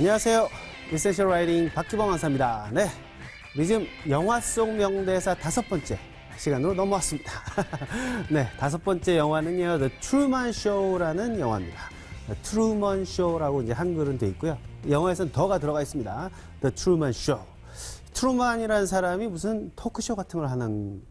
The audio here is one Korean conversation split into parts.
안녕하세요. 리센셜 라이딩 박기범 원사입니다. 네. 우리 지금 영화 속 명대사 다섯 번째 시간으로 넘어왔습니다. 네. 다섯 번째 영화는요. The Truman Show라는 영화입니다. Truman Show라고 이제 한글은 돼 있고요. 영화에서는 더가 들어가 있습니다. The Truman Show. 트루만이라는 사람이 무슨 토크쇼 같은 걸 하는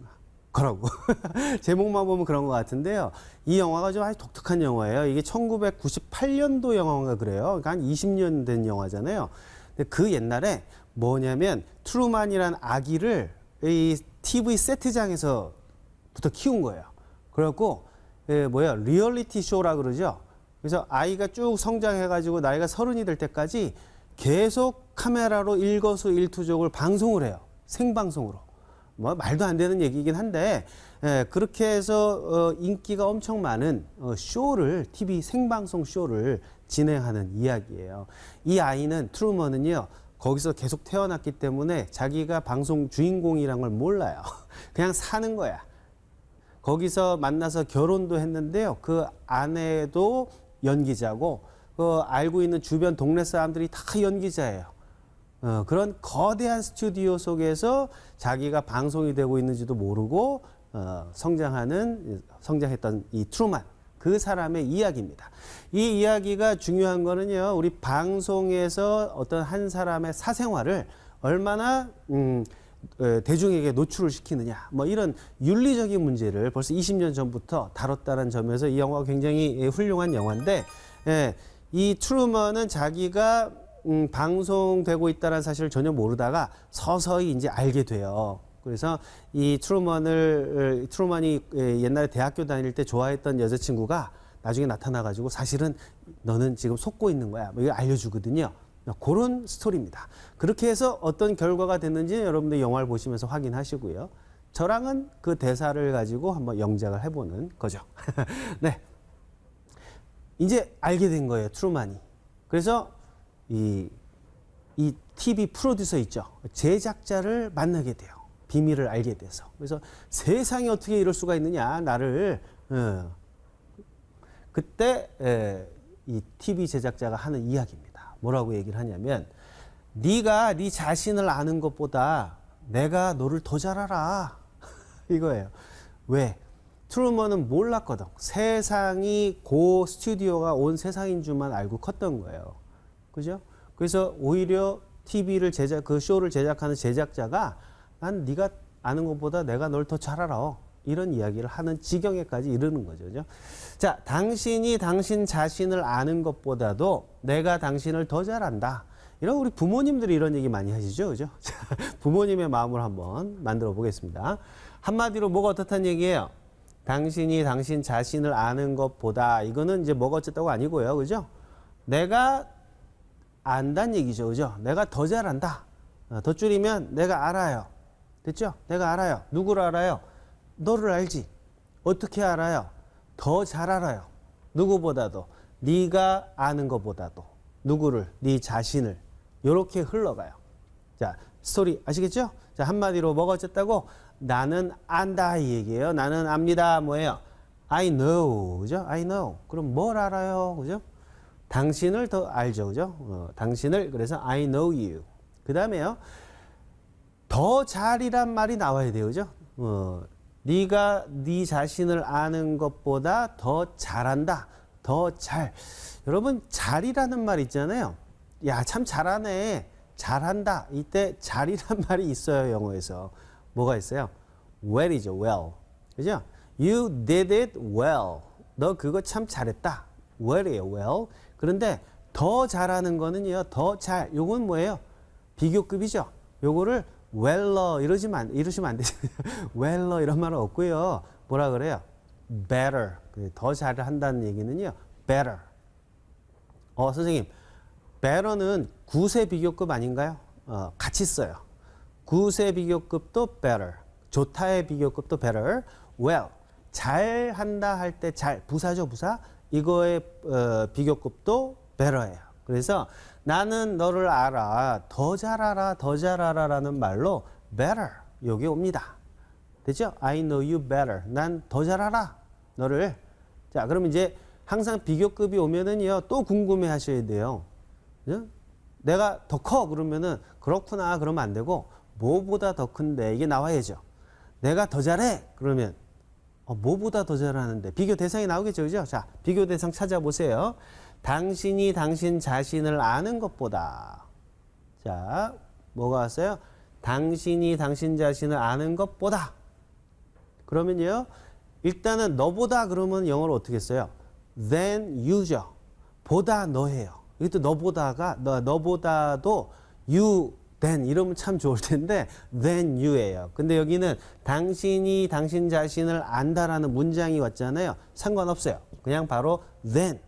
거라고. 제목만 보면 그런 것 같은데요. 이 영화가 좀 아주 독특한 영화예요. 이게 1998년도 영화가 그래요. 그러니까 한 20년 된 영화잖아요. 근데 그 옛날에 뭐냐면 트루만이란 아기를 이 TV 세트장에서부터 키운 거예요. 그래갖고 예, 뭐야 리얼리티 쇼라 그러죠. 그래서 아이가 쭉 성장해가지고 나이가 서른이 될 때까지 계속 카메라로 일거수일투족을 방송을 해요. 생방송으로. 뭐 말도 안 되는 얘기긴 한데 예, 그렇게 해서 어, 인기가 엄청 많은 어, 쇼를 TV 생방송 쇼를 진행하는 이야기예요. 이 아이는 트루먼은요 거기서 계속 태어났기 때문에 자기가 방송 주인공이란 걸 몰라요. 그냥 사는 거야. 거기서 만나서 결혼도 했는데요. 그 아내도 연기자고 그 알고 있는 주변 동네 사람들이 다 연기자예요. 어, 그런 거대한 스튜디오 속에서 자기가 방송이 되고 있는지도 모르고 어, 성장하는 성장했던 이 트루만 그 사람의 이야기입니다. 이 이야기가 중요한 거는요. 우리 방송에서 어떤 한 사람의 사생활을 얼마나 음, 에, 대중에게 노출을 시키느냐 뭐 이런 윤리적인 문제를 벌써 20년 전부터 다뤘다는 점에서 이 영화가 굉장히 예, 훌륭한 영화인데 예, 이 트루먼은 자기가 음, 방송되고 있다는 사실을 전혀 모르다가 서서히 이제 알게 돼요. 그래서 이 트루먼을 트루먼이 예, 옛날에 대학교 다닐 때 좋아했던 여자친구가 나중에 나타나가지고 사실은 너는 지금 속고 있는 거야. 뭐 이거 알려주거든요. 그런 스토리입니다. 그렇게 해서 어떤 결과가 됐는지 여러분들 영화를 보시면서 확인하시고요. 저랑은 그 대사를 가지고 한번 영작을 해보는 거죠. 네. 이제 알게 된 거예요, 트루만이. 그래서 이, 이 TV 프로듀서 있죠. 제작자를 만나게 돼요. 비밀을 알게 돼서. 그래서 세상에 어떻게 이럴 수가 있느냐, 나를. 어. 그때 에, 이 TV 제작자가 하는 이야기입니다. 뭐라고 얘기를 하냐면, 네가 네 자신을 아는 것보다 내가 너를 더 잘 알아. 이거예요. 왜? 트루먼은 몰랐거든. 세상이 고 스튜디오가 온 세상인 줄만 알고 컸던 거예요. 그죠? 그래서 오히려 TV를 제작 그 쇼를 제작하는 제작자가 난 네가 아는 것보다 내가 널 더 잘 알아. 이런 이야기를 하는 지경에까지 이르는 거죠. 자, 당신이 당신 자신을 아는 것보다도 내가 당신을 더 잘 안다. 이런 우리 부모님들이 이런 얘기 많이 하시죠. 그죠? 자, 부모님의 마음을 한번 만들어 보겠습니다. 한마디로 뭐가 어떻다는 얘기예요? 당신이 당신 자신을 아는 것보다 이거는 이제 뭐가 어쨌다고 아니고요. 그죠? 내가 안다는 얘기죠. 그죠? 내가 더 잘한다. 어, 더 줄이면 내가 알아요. 됐죠? 내가 알아요. 누구를 알아요? 너를 알지. 어떻게 알아요? 더 잘 알아요. 누구보다도. 네가 아는 것보다도. 누구를? 네 자신을. 이렇게 흘러가요. 자, 스토리 아시겠죠? 자, 한마디로 뭐가 어쨌다고? 나는 안다 이 얘기예요. 나는 압니다. 뭐예요? I know. 그죠? I know. 그럼 뭘 알아요? 그죠? 당신을 더 알죠. 그죠? 어, 당신을 그래서 I know you. 그 다음에요. 더 잘이란 말이 나와야 돼요. 그죠? 어, 네가 네 자신을 아는 것보다 더 잘한다. 더 잘. 여러분 잘이라는 말 있잖아요. 야, 참 잘하네. 잘한다. 이때 잘이란 말이 있어요, 영어에서. 뭐가 있어요? well이죠, well. 그죠? You did it well. 너 그거 참 잘했다. well이에요, well. 그런데 더 잘하는 거는요, 더 잘. 요건 뭐예요? 비교급이죠. 요거를 weller 이러시면 안, 이러시면 안 되죠. weller 이런 말은 없고요. 뭐라 그래요? better. 더 잘한다는 얘기는요, better. 어, 선생님. better는 구세 비교급 아닌가요? 어, 같이 써요. 구세 비교급도 better. 좋다의 비교급도 better. well. 잘한다 할 때 잘. 부사죠, 부사. 이거의 어, 비교급도 better예요. 그래서 나는 너를 알아. 더 잘 알아. 더 잘 알아라는 말로 better. 여기 옵니다. 됐죠? I know you better. 난 더 잘 알아. 너를. 자, 그럼 이제 항상 비교급이 오면은요, 또 궁금해 하셔야 돼요. 그죠? 내가 더 커 그러면은 그렇구나 그러면 안 되고 뭐보다 더 큰데 이게 나와야죠. 내가 더 잘해 그러면 어, 뭐보다 더 잘하는데 비교 대상이 나오겠죠, 그죠? 자, 비교 대상 찾아보세요. 당신이 당신 자신을 아는 것보다 자, 뭐가 왔어요? 당신이 당신 자신을 아는 것보다 그러면요. 일단은 너보다 그러면 영어로 어떻게 써요? than you죠. 보다 너예요. 이것도 너보다가 너 너보다도 you than 이러면 참 좋을 텐데 than you예요. 근데 여기는 당신이 당신 자신을 안다라는 문장이 왔잖아요. 상관없어요. 그냥 바로 than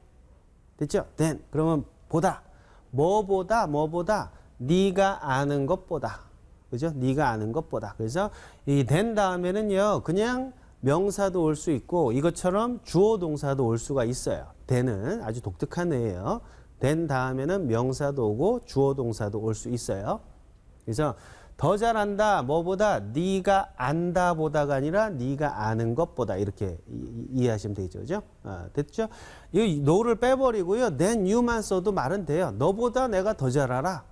됐죠? then 그러면 보다 뭐보다 뭐보다 네가 아는 것보다 그죠? 네가 아는 것보다 그래서 이된 다음에는요 그냥 명사도 올 수 있고 이것처럼 주어 동사도 올 수가 있어요. 된은 아주 독특한 애예요. 된 다음에는 명사도 오고 주어 동사도 올 수 있어요. 그래서 더 잘한다 뭐보다 네가 안다 보다가 아니라 네가 아는 것보다 이렇게 이- 이해하시면 되죠, 그죠? 아, 됐죠? 이 no를 빼버리고요, then you만 써도 말은 돼요. 너보다 내가 더 잘 알아,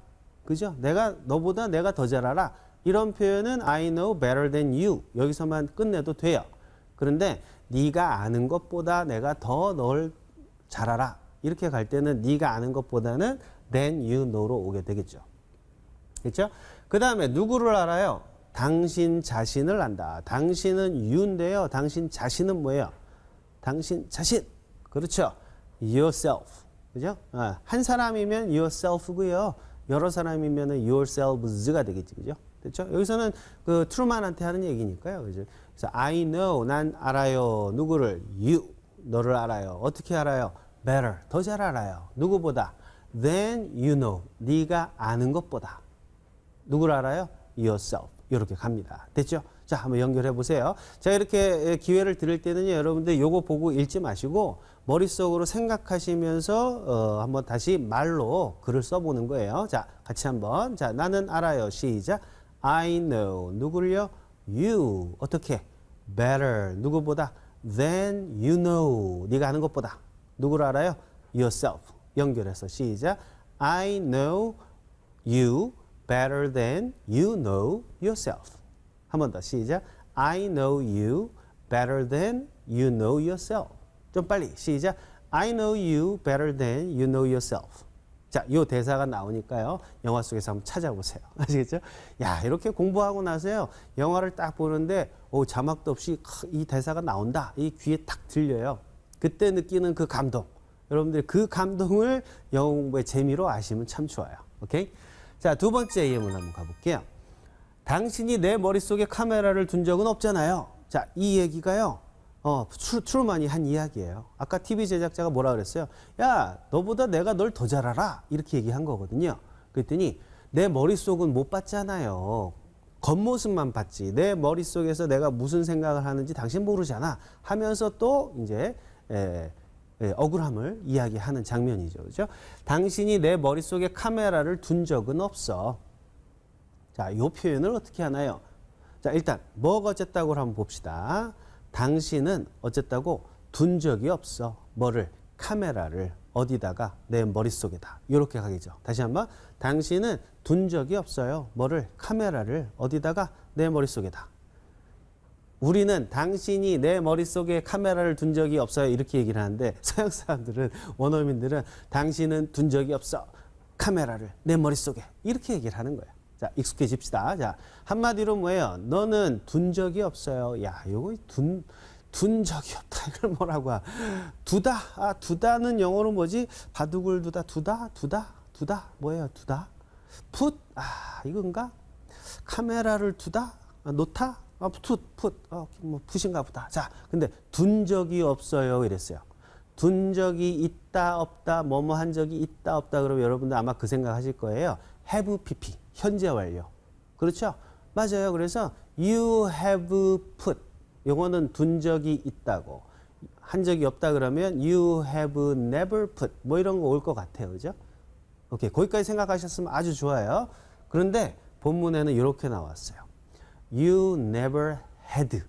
그죠? 내가 너보다 내가 더 잘 알아. 이런 표현은 I know better than you 여기서만 끝내도 돼요. 그런데 네가 아는 것보다 내가 더 널 잘 알아. 이렇게 갈 때는 네가 아는 것보다는 than you know로 오게 되겠죠. 그렇죠? 그 다음에 누구를 알아요? 당신 자신을 안다. 당신은 you인데요. 당신 자신은 뭐예요? 당신 자신. 그렇죠. yourself. 그죠? 아, 한 사람이면 yourself고요. 여러 사람이면 yourselves가 되겠지. 그죠? 그렇죠? 여기서는 그 트루만한테 하는 얘기니까요. 그죠? 그래서 I know, 난 알아요. 누구를? you, 너를 알아요. 어떻게 알아요? better, 더 잘 알아요. 누구보다? than you know, 네가 아는 것보다. 누구를 알아요? yourself. 이렇게 갑니다. 됐죠? 자, 한번 연결해 보세요. 자, 이렇게 기회를 드릴 때는요, 여러분들 요거 보고 읽지 마시고 머릿속으로 생각하시면서 어, 한번 다시 말로 글을 써보는 거예요. 자, 같이 한번. 자, 나는 알아요. 시작. I know. 누구를요? You. 어떻게? Better. 누구보다? Than you know. 네가 아는 것보다. 누구를 알아요? Yourself. 연결해서 시작. I know you better than you know yourself. 한 번 더 시작. I know you better than you know yourself. 좀 빨리 시작. I know you better than you know yourself. 자, 요 대사가 나오니까요. 영화 속에서 한번 찾아보세요. 아시겠죠? 야, 이렇게 공부하고 나서요. 영화를 딱 보는데 오, 자막도 없이 이 대사가 나온다. 이 귀에 탁 들려요. 그때 느끼는 그 감동. 여러분들 그 감동을 영어 공부의 재미로 아시면 참 좋아요. 오케이? 자, 두 번째 예문 한번 가볼게요. 당신이 내 머릿속에 카메라를 둔 적은 없잖아요. 자, 이 얘기가요. 어, 트루, 트루만이 한 이야기예요. 아까 TV 제작자가 뭐라 그랬어요? 야, 너보다 내가 널 더 잘 알아. 이렇게 얘기한 거거든요. 그랬더니 내 머릿속은 못 봤잖아요. 겉모습만 봤지. 내 머릿속에서 내가 무슨 생각을 하는지 당신 모르잖아. 하면서 또 이제 에, 예, 억울함을 이야기하는 장면이죠. 그죠? 당신이 내 머릿속에 카메라를 둔 적은 없어. 자, 요 표현을 어떻게 하나요? 자, 일단 뭐가 어쨌다고 한번 봅시다. 당신은 어쨌다고 둔 적이 없어. 뭐를? 카메라를 어디다가 내 머릿속에다. 이렇게 가겠죠. 다시 한번. 당신은 둔 적이 없어요. 뭐를? 카메라를 어디다가 내 머릿속에다. 우리는 당신이 내 머릿속에 카메라를 둔 적이 없어요. 이렇게 얘기를 하는데 서양 사람들은 원어민들은 당신은 둔 적이 없어. 카메라를 내 머릿속에. 이렇게 얘기를 하는 거예요. 자, 익숙해집시다. 자, 한마디로 뭐예요? 너는 둔 적이 없어요. 야, 요거 둔, 둔 적이 없다. 이걸 뭐라고 하? 두다. 아, 두다는 영어로 뭐지? 바둑을 두다, 두다, 두다, 두다. 뭐예요? 두다. 풋. 아, 이건가? 카메라를 두다? 아, 놓다? 아, 풋, 풋. 어, 뭐, 풋인가 보다. 자, 근데 둔 적이 없어요. 이랬어요. 둔 적이 있다, 없다, 뭐뭐 한 적이 있다, 없다. 그러면 여러분들 아마 그 생각 하실 거예요. have pp. 현재 완료. 그렇죠? 맞아요. 그래서 you have put. 요거는 둔 적이 있다고. 한 적이 없다 그러면 you have never put. 뭐 이런 거 올 것 같아요. 그죠? 오케이. 거기까지 생각하셨으면 아주 좋아요. 그런데 본문에는 이렇게 나왔어요. You never had.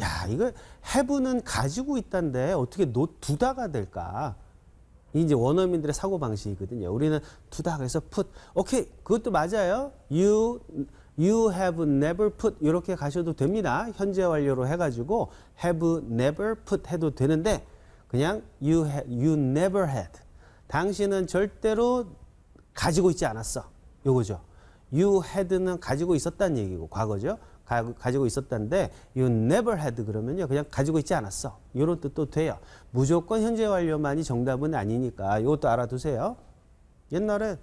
야, 이거 have는 가지고 있다는데 어떻게 놓 두다가 될까? 이 이제 원어민들의 사고 방식이거든요. 우리는 두다 그래서 put. 오케이. 그것도 맞아요. You you have never put 이렇게 가셔도 됩니다. 현재 완료로 해 가지고 have never put 해도 되는데 그냥 you ha, you never had. 당신은 절대로 가지고 있지 않았어. 요거죠. You had는 가지고 있었다는 얘기고 과거죠. 가, 가지고 있었다는데 you never had 그러면요 그냥 가지고 있지 않았어. 이런 뜻도 돼요. 무조건 현재 완료만이 정답은 아니니까 이것도 알아두세요. 옛날에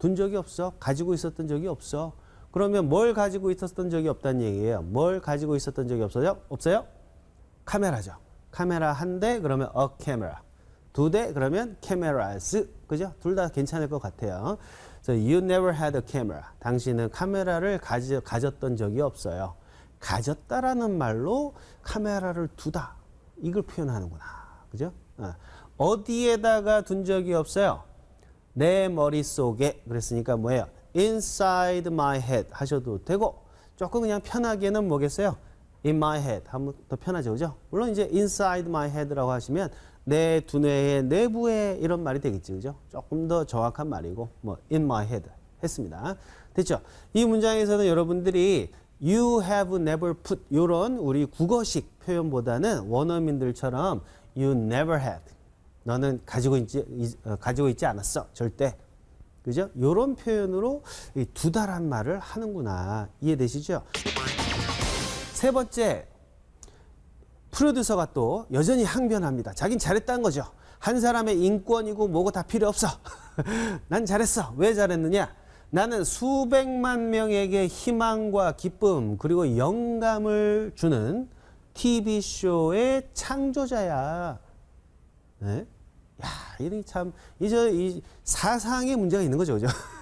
둔 적이 없어. 가지고 있었던 적이 없어. 그러면 뭘 가지고 있었던 적이 없다는 얘기예요. 뭘 가지고 있었던 적이 없어요? 없어요? 카메라죠. 카메라 한 대 그러면 a camera. 두 대 그러면 cameras. 그죠? 둘 다 괜찮을 것 같아요. So you never had a camera. 당신은 카메라를 가지, 가졌던 적이 없어요. 가졌다라는 말로 카메라를 두다. 이걸 표현하는구나. 그죠? 어. 어디에다가 둔 적이 없어요? 내 머릿속에. 그랬으니까 뭐예요? inside my head 하셔도 되고 조금 그냥 편하게는 뭐겠어요? in my head 하면 더 편하죠. 그죠? 물론 이제 inside my head라고 하시면 내 두뇌의 내부에 이런 말이 되겠지. 그죠? 조금 더 정확한 말이고 뭐 in my head 했습니다. 됐죠? 이 문장에서는 여러분들이 you have never put 요런 우리 국어식 표현보다는 원어민들처럼 you never had 너는 가지고 있지 이- 어, 가지고 있지 않았어. 절대. 그죠? 요런 표현으로 이 두다란 말을 하는구나. 이해되시죠? 세 번째, 프로듀서가 또 여전히 항변합니다. 자긴 잘했다는 거죠. 한 사람의 인권이고 뭐고 다 필요 없어. 난 잘했어. 왜 잘했느냐? 나는 수백만 명에게 희망과 기쁨 그리고 영감을 주는 TV쇼의 창조자야. 네? 야, 이게 참, 이저, 이 사상에 문제가 있는 거죠, 그죠?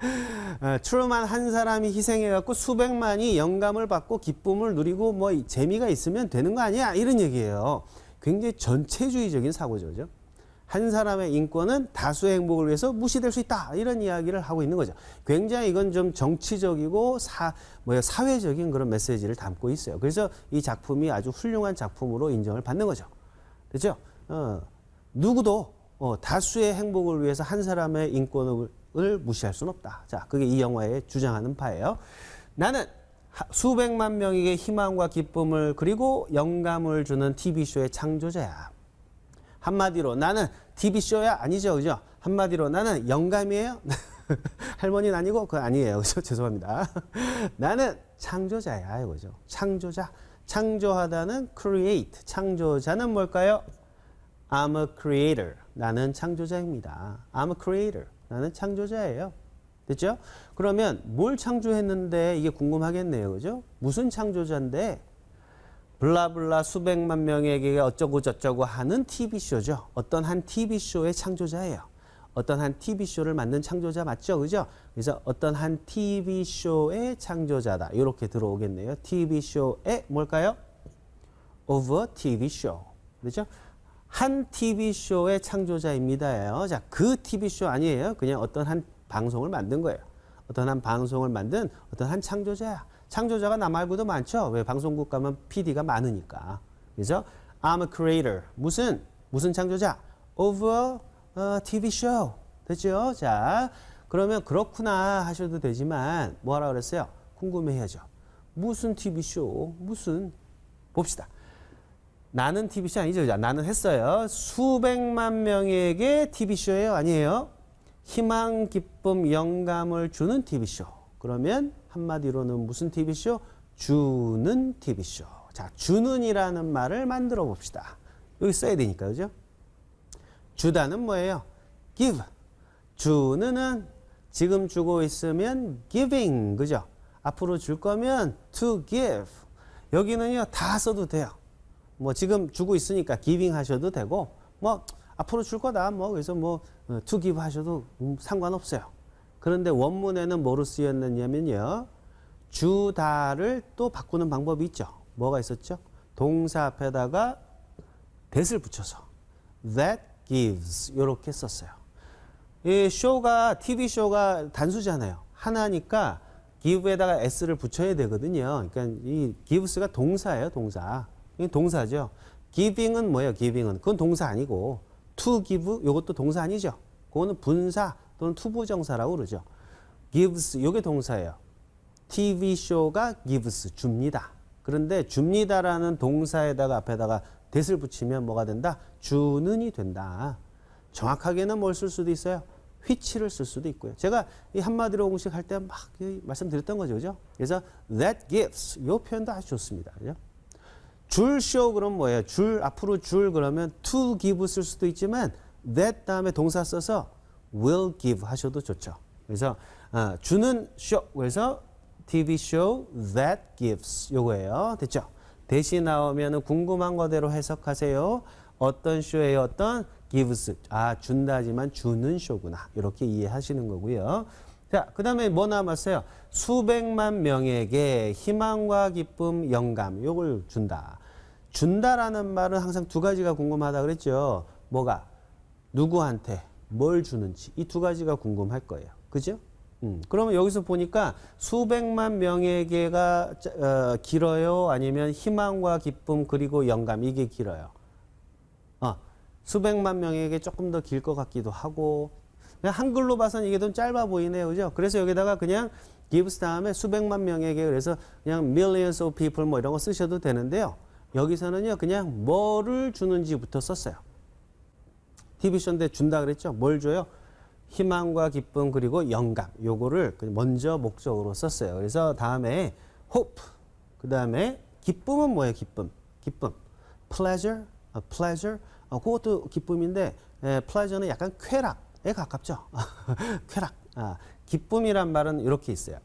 어, 트루만 한 사람이 희생해갖고 수백만이 영감을 받고 기쁨을 누리고 뭐 이- 재미가 있으면 되는 거 아니야? 이런 얘기예요. 굉장히 전체주의적인 사고죠, 그죠? 한 사람의 인권은 다수의 행복을 위해서 무시될 수 있다. 이런 이야기를 하고 있는 거죠. 굉장히 이건 좀 정치적이고 사, 뭐야, 사회적인 그런 메시지를 담고 있어요. 그래서 이 작품이 아주 훌륭한 작품으로 인정을 받는 거죠. 됐죠? 어, 누구도 어, 다수의 행복을 위해서 한 사람의 인권을 무시할 수는 없다. 자, 그게 이 영화에 주장하는 바예요. 나는 하- 수백만 명에게 희망과 기쁨을 그리고 영감을 주는 TV쇼의 창조자야. 한마디로 나는 TV쇼야 아니죠, 그죠? 한마디로 나는 영감이에요. 할머니는 아니고 그거 아니에요, 그죠? 죄송합니다. 나는 창조자야, 이거죠. 창조자. 창조하다는 create. 창조자는 뭘까요? I'm a creator. 나는 창조자입니다. I'm a creator. 나는 창조자예요. 됐죠? 그러면 뭘 창조했는데 이게 궁금하겠네요. 그죠? 무슨 창조자인데 블라블라 수백만 명에게 어쩌고 저쩌고 하는 TV쇼죠. 어떤 한 TV쇼의 창조자예요. 어떤 한 TV쇼를 만든 창조자 맞죠? 그죠? 그래서 어떤 한 TV쇼의 창조자다. 이렇게 들어오겠네요. TV쇼의 뭘까요? of a TV show. 그렇죠? 한 TV 쇼의 창조자입니다예요. 자, 그 TV 쇼 아니에요. 그냥 어떤 한 방송을 만든 거예요. 어떤 한 방송을 만든 어떤 한 창조자야. 창조자가 나 말고도 많죠. 왜 방송국 가면 PD가 많으니까. 그래서 I'm a creator. 무슨 무슨 창조자? of a 어, TV show. 됐죠? 자, 그러면 그렇구나 하셔도 되지만 뭐 하라 그랬어요? 궁금해야죠. 무슨 TV 쇼? 무슨 봅시다. 나는 TV쇼 아니죠. 자, 나는 했어요. 수백만 명에게 TV쇼예요. 아니에요. 희망, 기쁨, 영감을 주는 TV쇼. 그러면 한마디로는 무슨 TV쇼? 주는 TV쇼. 자, 주는이라는 말을 만들어 봅시다. 여기 써야 되니까, 그죠? 주다는 뭐예요? give. 주는은 지금 주고 있으면 giving. 그죠? 앞으로 줄 거면 to give. 여기는요, 다 써도 돼요. 뭐 지금 주고 있으니까 giving 하셔도 되고 뭐 앞으로 줄 거다 뭐 그래서 뭐 어, to give 하셔도 음, 상관없어요. 그런데 원문에는 뭐로 쓰였느냐면요. 주다를 또 바꾸는 방법이 있죠. 뭐가 있었죠? 동사 앞에다가 that을 붙여서 that gives 이렇게 썼어요. 이 쇼가 TV 쇼가 단수잖아요. 하나니까 give에다가 s를 붙여야 되거든요. 그러니까 이 gives가 동사예요, 동사. 이 동사죠. giving은 뭐예요? giving은 그건 동사 아니고 to give 요것도 동사 아니죠. 그거는 분사 또는 투부정사라고 그러죠. gives 요게 동사예요. TV 쇼가 gives 줍니다. 그런데 줍니다라는 동사에다가 앞에다가 that을 붙이면 뭐가 된다? 주는이 된다. 정확하게는 뭘 쓸 수도 있어요. which를 쓸 수도 있고요. 제가 이 한마디로 공식 할 때 막 말씀드렸던 거죠. 그죠? 그래서 that gives 요 표현도 아주 좋습니다. 그죠? 줄쇼 그럼 뭐예요? 줄 앞으로 줄 그러면 to give 쓸 수도 있지만 that 다음에 동사 써서 will give 하셔도 좋죠. 그래서 아, 주는 쇼 그래서 TV show that gives 요거예요. 됐죠? 대신 나오면 궁금한 거대로 해석하세요. 어떤 쇼예요? 어떤 gives 아 준다지만 주는 쇼구나 이렇게 이해하시는 거고요. 자, 그 다음에 뭐 남았어요? 수백만 명에게 희망과 기쁨, 영감, 요걸 준다. 준다라는 말은 항상 두 가지가 궁금하다 그랬죠. 뭐가? 누구한테 뭘 주는지 이 두 가지가 궁금할 거예요. 그죠? 음, 그러면 여기서 보니까 수백만 명에게가 짜- 어, 길어요? 아니면 희망과 기쁨 그리고 영감 이게 길어요? 어, 수백만 명에게 조금 더 길 것 같기도 하고 그냥 한글로 봐서는 이게 좀 짧아 보이네요. 그죠? 그래서 여기다가 그냥 gives 다음에 수백만 명에게 그래서 그냥 millions of people 뭐 이런 거 쓰셔도 되는데요. 여기서는요. 그냥 뭐를 주는지부터 썼어요. TV쇼인데 준다 그랬죠? 뭘 줘요? 희망과 기쁨 그리고 영감 요거를 그 먼저 목적으로 썼어요. 그래서 다음에 hope 그 다음에 기쁨은 뭐예요? 기쁨 기쁨 pleasure 어, pleasure 어, 그것도 기쁨인데 에, pleasure는 약간 쾌락에 가깝죠. 쾌락 아, 기쁨이란 말은 이렇게 있어요.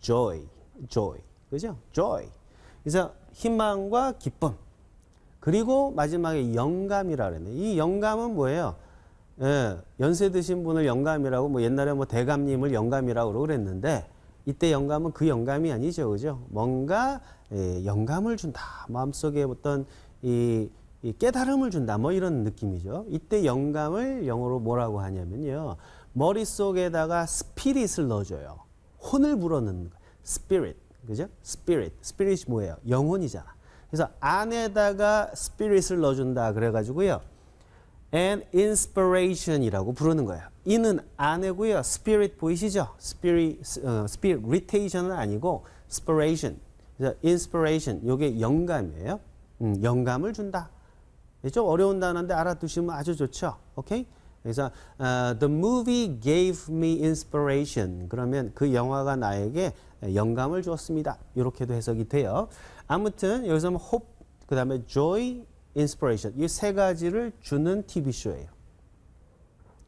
joy joy 그죠? joy 그래서 희망과 기쁨 그리고 마지막에 영감이라 그랬네. 이 영감은 뭐예요? 예, 연세 드신 분을 영감이라고 뭐 옛날에 뭐 대감님을 영감이라고 그랬는데 이때 영감은 그 영감이 아니죠, 그죠? 뭔가 예, 영감을 준다, 마음속에 어떤 이, 이 깨달음을 준다, 뭐 이런 느낌이죠. 이때 영감을 영어로 뭐라고 하냐면요, 머릿속에다가 스피릿을 넣어줘요. 혼을 불어넣는 거, 스피릿, 그죠? 스피릿, 스피릿이 뭐예요? 영혼이잖아. 그래서 안에다가 스피릿을 넣어준다 그래가지고요. and inspiration이라고 부르는 거예요. 이는 안에고요. spirit 보이시죠? spirit, 어, spirit, irritation은 아니고 inspiration. 그래서 inspiration, 요게 영감이에요. 음, 영감을 준다. 좀 어려운 단어인데 알아두시면 아주 좋죠. 오케이? 그래서 어, the movie gave me inspiration. 그러면 그 영화가 나에게 영감을 주었습니다. 이렇게도 해석이 돼요. 아무튼 여기서 는 hope, 그 다음에 joy, inspiration 이 세 가지를 주는 TV 쇼예요.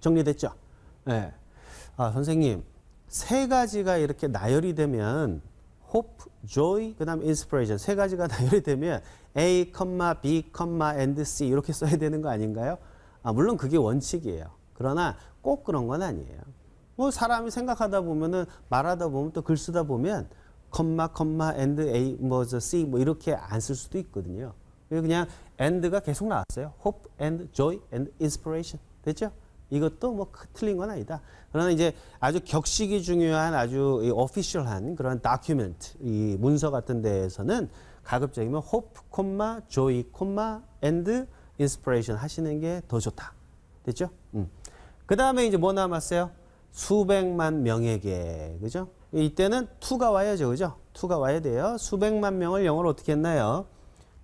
정리됐죠? 네. 아 선생님 세 가지가 이렇게 나열이 되면 hope, joy, 그다음 inspiration 세 가지가 나열이 되면 A, B, and C 이렇게 써야 되는 거 아닌가요? 아 물론 그게 원칙이에요. 그러나 꼭 그런 건 아니에요. 뭐 사람이 생각하다 보면은 말하다 보면 또 글 쓰다 보면 컴마 컴마 and A 뭐저 C 뭐 이렇게 안 쓸 수도 있거든요. 그냥 and가 계속 나왔어요. hope and joy and inspiration 됐죠? 이것도 뭐 틀린 건 아니다. 그러나 이제 아주 격식이 중요한 아주 이 오피셜한 그런 다큐멘트 이 문서 같은 데에서는 가급적이면 hope, 콤 inspiration 하시는 게 더 좋다. 됐죠? 음. 그 다음에 이제 뭐 남았어요? 수백만 명에게 그죠? 이때는 to가 와야죠, 그죠? to가 와야 돼요. 수백만 명을 영어로 어떻게 했나요?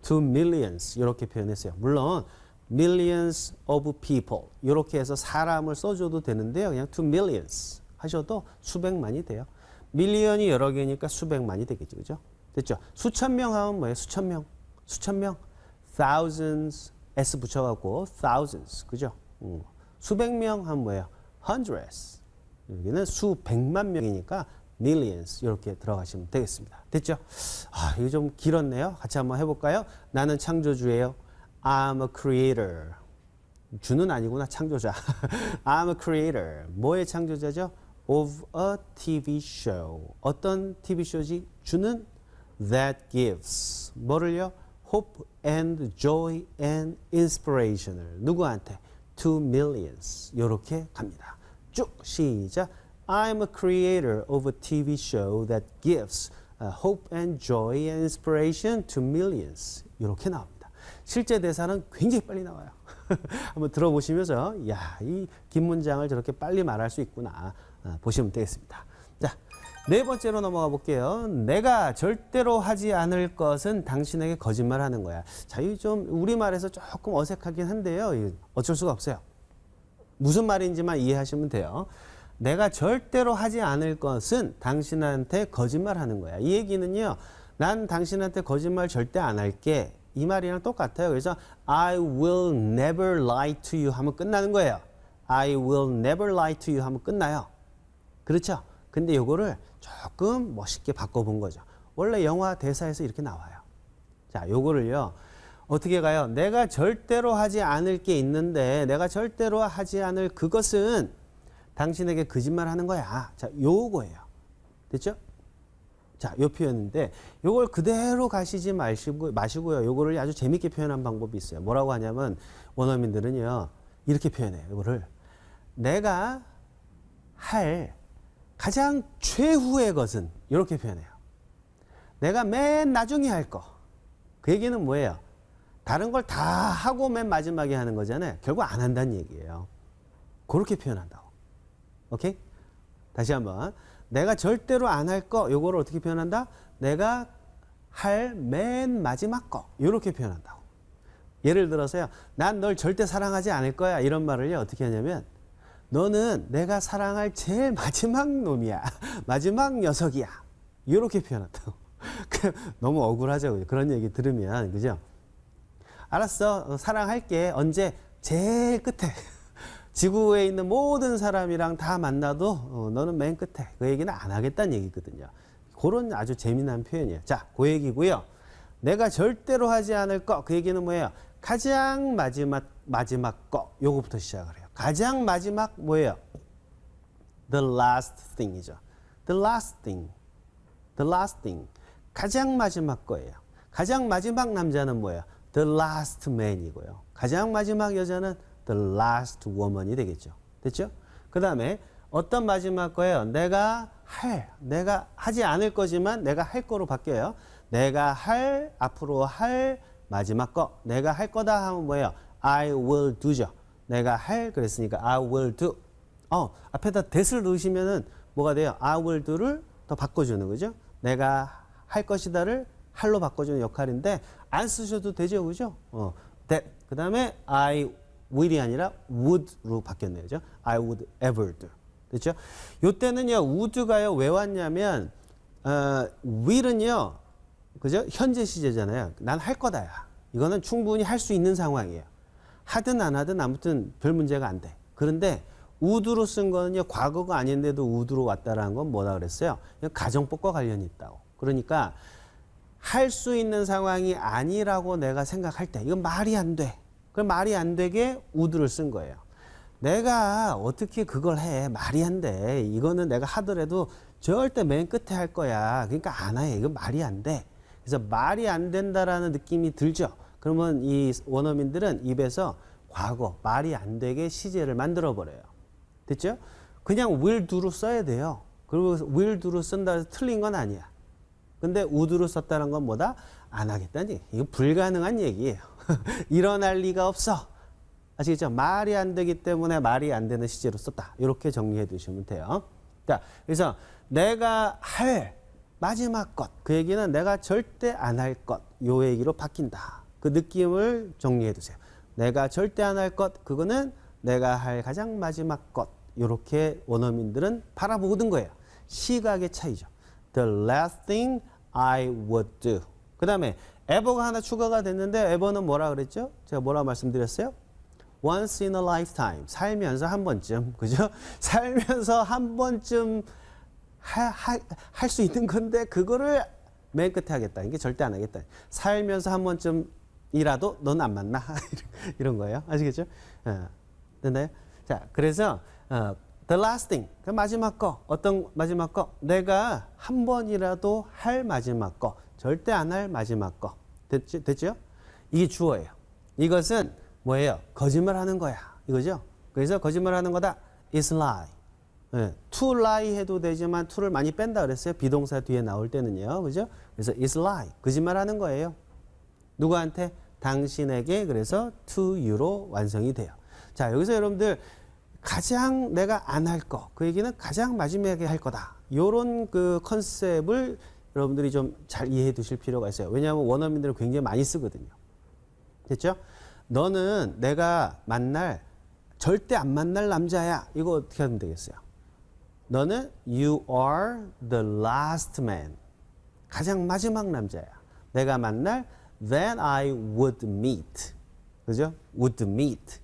to millions 이렇게 표현했어요. 물론 millions of people 이렇게 해서 사람을 써줘도 되는데요. 그냥 to millions 하셔도 수백만이 돼요. 밀리언이 여러 개니까 수백만이 되겠죠, 그죠? 됐죠? 수천 명 하면 뭐예요? 수천 명, 수천 명, thousands s 붙여갖고 thousands 그죠? 음. 수백 명 하면 뭐예요? hundreds 여기는 수백만 명이니까 millions 이렇게 들어가시면 되겠습니다. 됐죠? 아, 이거 좀 길었네요. 같이 한번 해볼까요? 나는 창조주예요. I'm a creator. 주는 아니구나 창조자. I'm a creator. 뭐의 창조자죠? Of a TV show. 어떤 TV 쇼지? 주는 that gives. 뭐를요? Hope and joy and inspiration을 누구한테? To millions. 이렇게 갑니다. 쭉 시작. I'm a creator of a TV show that gives uh, hope and joy and inspiration to millions. 이렇게 나옵니다. 실제 대사는 굉장히 빨리 나와요. 한번 들어보시면서 야, 이 긴 문장을 저렇게 빨리 말할 수 있구나 아, 보시면 되겠습니다. 자, 네 번째로 넘어가 볼게요. 내가 절대로 하지 않을 것은 당신에게 거짓말하는 거야. 자, 이 좀 우리말에서 조금 어색하긴 한데요. 이 어쩔 수가 없어요. 무슨 말인지만 이해하시면 돼요. 내가 절대로 하지 않을 것은 당신한테 거짓말하는 거야. 이 얘기는요. 난 당신한테 거짓말 절대 안 할게. 이 말이랑 똑같아요. 그래서 I will never lie to you 하면 끝나는 거예요. I will never lie to you 하면 끝나요. 그렇죠? 근데 요거를 조금 멋있게 바꿔본 거죠. 원래 영화 대사에서 이렇게 나와요. 자, 요거를요. 어떻게 가요? 내가 절대로 하지 않을 게 있는데 내가 절대로 하지 않을 그것은 당신에게 거짓말 하는 거야. 자, 요거예요. 됐죠? 자, 요 표현인데 요걸 그대로 가시지 마시고 마시고요. 요거를 아주 재밌게 표현한 방법이 있어요. 뭐라고 하냐면 원어민들은요. 이렇게 표현해요. 요거를 내가 할 가장 최후의 것은 이렇게 표현해요. 내가 맨 나중에 할 거. 그 얘기는 뭐예요? 다른 걸 다 하고 맨 마지막에 하는 거잖아요. 결국 안 한다는 얘기예요. 그렇게 표현한다고. 오케이? 다시 한번. 내가 절대로 안 할 거, 요거를 어떻게 표현한다? 내가 할 맨 마지막 거. 요렇게 표현한다고. 예를 들어서요. 난 널 절대 사랑하지 않을 거야. 이런 말을요. 어떻게 하냐면 너는 내가 사랑할 제일 마지막 놈이야. 마지막 녀석이야. 이렇게 표현한다고. 그 너무 억울하죠. 그런 얘기 들으면. 그죠? 알았어. 어, 사랑할게. 언제? 제일 끝에. 지구에 있는 모든 사람이랑 다 만나도 어, 너는 맨 끝에. 그 얘기는 안 하겠다는 얘기거든요. 그런 아주 재미난 표현이에요. 자, 그 얘기고요. 내가 절대로 하지 않을 거. 그 얘기는 뭐예요? 가장 마지막 마지막 거. 요거부터 시작을 해요. 가장 마지막 뭐예요? The last thing이죠. The last thing. The last thing. 가장 마지막 거예요. 가장 마지막 남자는 뭐예요? The last man이고요. 가장 마지막 여자는 the last woman이 되겠죠. 됐죠? 그 다음에 어떤 마지막 거예요? 내가 할, 내가 하지 않을 거지만 내가 할 거로 바뀌어요. 내가 할, 앞으로 할 마지막 거. 내가 할 거다 하면 뭐예요? I will do죠. 내가 할 그랬으니까 I will do. 어, 앞에다 that을 넣으시면은 뭐가 돼요? I will do를 더 바꿔주는 거죠. 내가 할 것이다를 할로 바꿔주는 역할인데 안 쓰셔도 되죠, 그죠? 어, that. 그 다음에 I will이 아니라 would로 바뀌었네요, 그죠? I would ever do. 됐죠? 요때는요, would가요, 왜 왔냐면, 어, will은요, 그죠? 현재 시제잖아요. 난 할 거다야. 이거는 충분히 할 수 있는 상황이에요. 하든 안 하든 아무튼 별 문제가 안 돼. 그런데 우드로 쓴 거는요, 과거가 아닌데도 우드로 왔다라는 건 뭐라 그랬어요? 이건 가정법과 관련이 있다고. 그러니까 할 수 있는 상황이 아니라고 내가 생각할 때, 이건 말이 안 돼. 그 말이 안 되게 우드를 쓴 거예요. 내가 어떻게 그걸 해? 말이 안 돼. 이거는 내가 하더라도 절대 맨 끝에 할 거야. 그러니까 안 해. 이거 말이 안 돼. 그래서 말이 안 된다라는 느낌이 들죠. 그러면 이 원어민들은 입에서 과거, 말이 안 되게 시제를 만들어 버려요. 됐죠? 그냥 will do로 써야 돼요. 그리고 will do로 쓴다 해서 틀린 건 아니야. 근데 would로 썼다는 건 뭐다? 안 하겠다는. 이거 불가능한 얘기예요. 일어날 리가 없어. 아시겠죠? 말이 안 되기 때문에 말이 안 되는 시제로 썼다. 이렇게 정리해 두시면 돼요. 자, 그래서 내가 할 마지막 것. 그 얘기는 내가 절대 안 할 것. 요 얘기로 바뀐다. 그 느낌을 정리해 두세요. 내가 절대 안 할 것. 그거는 내가 할 가장 마지막 것. 요렇게 원어민들은 바라보는 거예요. 시각의 차이죠. The last thing I would do. 그 다음에 ever가 하나 추가가 됐는데 ever는 뭐라 그랬죠? 제가 뭐라 말씀드렸어요? Once in a lifetime. 살면서 한 번쯤. 그죠? 살면서 한 번쯤 할 수 있는 건데 그거를 맨 끝에 하겠다. 이게 절대 안 하겠다. 살면서 한 번쯤 이라도 넌 안 만나. 이런 거예요. 아시겠죠? 어, 됐나요? 자, 그래서 어, the last thing. 그 마지막 거. 어떤 마지막 거? 내가 한 번이라도 할 마지막 거. 절대 안 할 마지막 거. 됐죠? 됐죠? 이게 주어예요. 이것은 뭐예요? 거짓말 하는 거야. 이거죠? 그래서 거짓말 하는 거다. is lie. 예, to lie 해도 되지만 to를 많이 뺀다 그랬어요. 비동사 뒤에 나올 때는요. 그죠? 그래서 is lie. 거짓말 하는 거예요. 누구한테? 당신에게 그래서 to you로 완성이 돼요. 자, 여기서 여러분들 가장 내가 안 할 거, 그 얘기는 가장 마지막에 할 거다. 요런 그 컨셉을 여러분들이 좀 잘 이해해 두실 필요가 있어요. 왜냐하면 원어민들은 굉장히 많이 쓰거든요. 됐죠? 너는 내가 만날 절대 안 만날 남자야. 이거 어떻게 하면 되겠어요? 너는 you are the last man. 가장 마지막 남자야. 내가 만날 then I would meet. 그죠? would meet.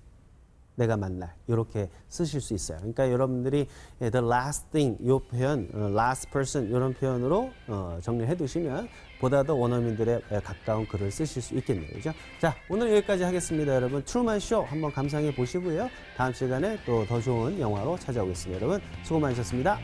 내가 만날 이렇게 쓰실 수 있어요. 그러니까 여러분들이 예, the last thing 이 표현, 어, last person 이런 표현으로 어, 정리해 두시면 보다 더 원어민들의 에, 가까운 글을 쓰실 수 있겠네요. 그죠? 자, 오늘 여기까지 하겠습니다, 여러분. 트루만 쇼 한번 감상해 보시고요. 다음 시간에 또 더 좋은 영화로 찾아오겠습니다. 여러분 수고 많으셨습니다.